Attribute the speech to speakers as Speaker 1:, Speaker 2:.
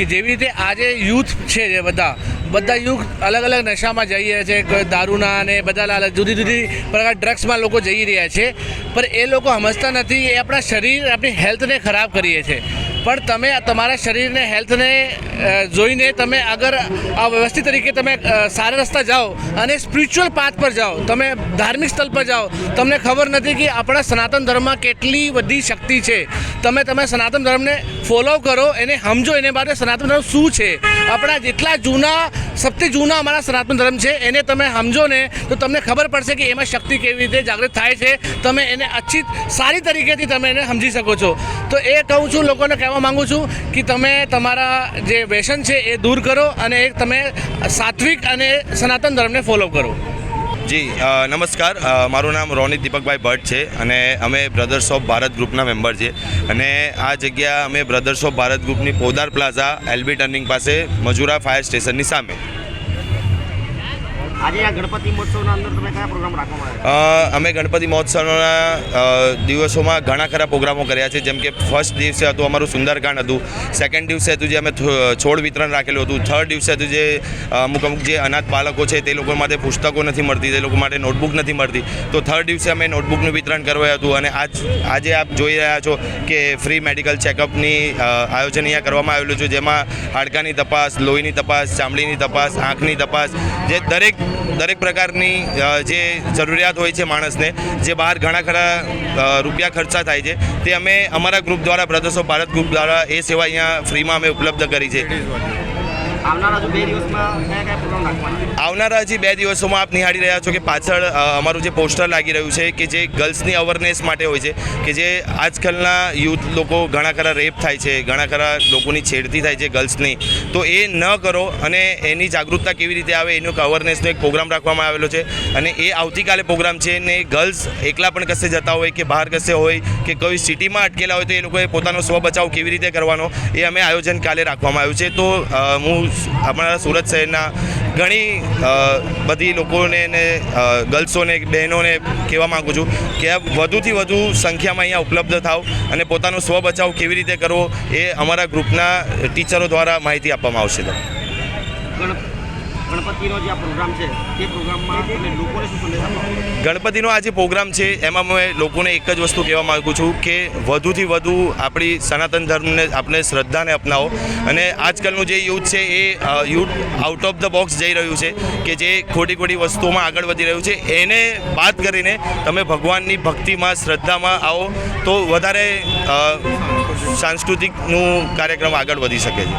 Speaker 1: કે જેવી રીતે આજે યુથ છે જે બધા બધા યુથ અલગ અલગ નશામાં જઈ રહ્યા છે દારૂના અને બધા જુદી જુદી પ્રકાર ડ્રગ્સમાં લોકો જઈ રહ્યા છે, પણ એ લોકો સમજતા નથી, એ આપણા શરીર, આપણી હેલ્થને ખરાબ કરીએ છે. પણ તમે તમારા શરીરને, હેલ્થને જોઈને તમે અગર આ વ્યવસ્થિત તરીકે તમે સારા રસ્તા જાઓ અને સ્પિરિચ્યુઅલ પાથ પર જાઓ, તમે ધાર્મિક સ્થળ પર જાઓ, તમને ખબર નથી કે આપણા સનાતન ધર્મમાં કેટલી બધી શક્તિ છે. તમે તમે સનાતન ધર્મને ફોલો કરો, એને સમજો, એને માટે સનાતન ધર્મ શું છે? આપણા જેટલા જૂના, સૌથી જૂના અમારા સનાતન ધર્મ છે, એને તમે સમજો ને, તો તમને ખબર પડશે કે એમાં શક્તિ કેવી રીતે જાગૃત થાય છે. તમે એને અચ્છી સારી તરીકેથી તમે એને સમજી શકો છો. તો એ કહું છું, લોકોને કહેવા માંગુ છું કે તમે તમારા જે વ્યસન છે એ દૂર કરો અને તમે સાત્વિક અને સનાતન ધર્મને ફોલો કરો.
Speaker 2: જી નમસ્કાર. મારું નામ રોનિત દીપકભાઈ ભટ્ટ છે અને અમે બ્રધર્સ ઓફ ભારત ગ્રુપના મેમ્બર છીએ. અને આ જગ્યા અમે બ્રધર્સ ઓફ ભારત ગ્રુપની પોદાર પ્લાઝા એલબી ટર્નિંગ પાસે, મજુરા ફાયર સ્ટેશનની સામે. અમે ગણપતિ મહોત્સવના દિવસોમાં ઘણા ખરા પ્રોગ્રામો કર્યા છે. જેમ કે ફર્સ્ટ દિવસે હતું અમારું સુંદરકાંડ હતું. સેકન્ડ દિવસે હતું જે અમે છોડ વિતરણ રાખેલું હતું. થર્ડ દિવસે હતું જે અમુક અમુક જે અનાથ બાળકો છે તે લોકો માટે પુસ્તકો નથી મળતી, તે લોકો માટે નોટબુક નથી મળતી. તો થર્ડ દિવસે અમે નોટબુકનું વિતરણ કરવાયું હતું અને આજ, આજે આપ જોઈ રહ્યા છો કે ફ્રી મેડિકલ ચેકઅપની આયોજન અહીંયા કરવામાં આવેલું છે. જેમાં હાડકાની તપાસ, લોહીની તપાસ, ચામડીની તપાસ, આંખની તપાસ, જે દરેક દરેક પ્રકારની જે જરૂરિયાત હોય છે માણસને, જે બહાર ઘણા ખરા રૂપિયા ખર્ચા થાય છે, તે અમે અમારા ગ્રુપ દ્વારા, બ્રધર્સ ઓફ ભારત ગ્રુપ દ્વારા એ સેવા અહીંયા ફ્રીમાં અમે ઉપલબ્ધ કરી છે.
Speaker 3: આવનારા હજુ બે દિવસમાં
Speaker 2: આપ નિહાળી રહ્યા છો કે પાછળ અમારું જે પોસ્ટર લાગી રહ્યું છે કે જે ગર્લ્સની અવેરનેસ માટે હોય છે, કે જે આજકાલના યુથ લોકો ઘણા ખરા રેપ થાય છે, ઘણા ખરા લોકોની છેડતી થાય છે ગર્લ્સની, તો એ ન કરો અને એની જાગૃતતા કેવી રીતે આવે એનો અવેરનેસનો એક પ્રોગ્રામ રાખવામાં આવેલો છે. અને એ આવતીકાલે પ્રોગ્રામ છે ને ગર્લ્સ એકલા પણ કશે જતા હોય કે બહાર કશે હોય કે કોઈ સિટીમાં અટકેલા હોય તો એ લોકોએ પોતાનો સ્વ બચાવ કેવી રીતે કરવાનો એ અમે આયોજન કાલે રાખવામાં આવ્યું છે. તો હું અમારા સુરત શહેરના ઘણી બધી લોકોને ને ગર્લ્સોને, બહેનોને કહેવા માગું છું કે વધુથી વધુ સંખ્યામાં અહીંયા ઉપલબ્ધ થાવ અને પોતાનો સ્વ બચાવ કેવી રીતે કરવો એ અમારા ગ્રુપના ટીચરો દ્વારા માહિતી આપવામાં આવશે.
Speaker 3: ગણપતિનો આ
Speaker 2: આ જે પ્રોગ્રામ છે, એમાં મેં લોકોને એક જ વસ્તુ કહેવા માગું છું કે વધુથી વધુ આપણી સનાતન ધર્મને આપણે શ્રદ્ધાને અપનાવો. અને આજકાલનું જે યુથ છે, એ youth out of the box જઈ રહ્યું છે કે જે ખોટી ખોટી વસ્તુઓમાં આગળ વધી રહ્યું છે. એને બાદ કરીને તમે ભગવાનની ભક્તિમાં, શ્રદ્ધામાં આવો તો વધારે સાંસ્કૃતિકનું કાર્યક્રમ આગળ વધી શકે છે.